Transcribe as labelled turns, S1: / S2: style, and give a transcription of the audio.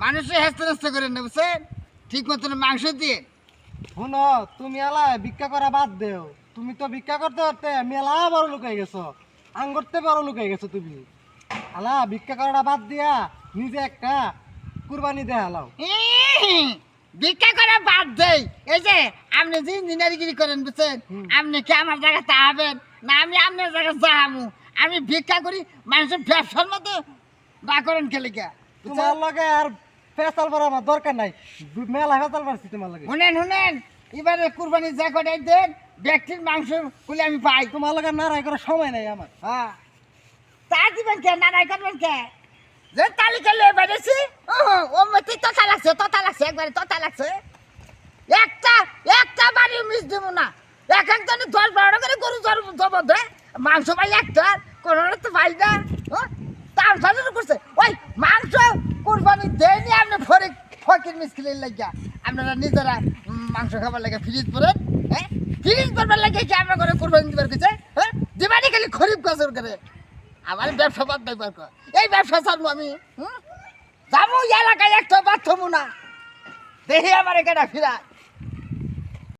S1: মানুষের হেস্তে হেস্তে করে নেই বুঝছেন? ঠিক মতন মাংস দিয়ে।
S2: শুনো তুমি এলা ভিক্ষা করা বাদ দেও। তুমি তো ভিক্ষা করতে করতে মেলা বড় লুকাই গেছো। আঙ্গরতে বড় লুকাই গেছো তুমি। আলা ভিক্ষা করাটা বাদ দিয়া নিজে একটা কুরবানি দে হালাও
S1: ইহ, ভিক্ষা করা বাদ দেই। এই যে আপনি যে ইঞ্জিনিয়ারিগিরি করেন বুঝছেন? আপনি কি আমার জায়গায় তাহাবেন? না আমি আপনার জায়গায় যাহামু। আমি ভিক্ষা করি মানুষের ব্যবসার মতো না করেন খেলে কে
S2: তোমার লগে আর ফেসাল পরা আমার দরকার নাই। মেলা ফেসাল পারছি তোমার লগে
S1: শুনেন শুনেন এবারে কুরবানি যা কটাই দেন ব্যক্তির মাংস কুলে আমি পাই।
S2: তোমার লগে নারাই করার সময় নাই আমার।
S1: হ্যাঁ। তা দিবেন কে নানাই করবেন কে? যে তালিকা লিয়ে বেড়েছি ও মতি তথা লাগছে তথা লাগছে একবারে তথা লাগছে। একটা একটা বাড়ি মিস দিব না। এক একজনে দশ বারোটা করে গরু জব দেয়। মাংস পাই একটা কোনো তো পাই না? তার করছে। দেয়নি আপনি ফরে, ফকির মিসকিলের লাগিয়া। আপনারা নিজেরা মাংস খাবার লাগে ফ্রিজ পরেন হ্যাঁ? ফ্রিজ করবার লাগে কি আমরা করে কুরবানি দিবার কিছু হ্যাঁ? দিবানি খালি খরিফ কাজর করে। আমার ব্যবসা বাদ দেবার এই ব্যবসা চালবো আমি, হুম? যাব এলাকায় একটা বাথরুম না। দেখি আমার এখানে ফিরা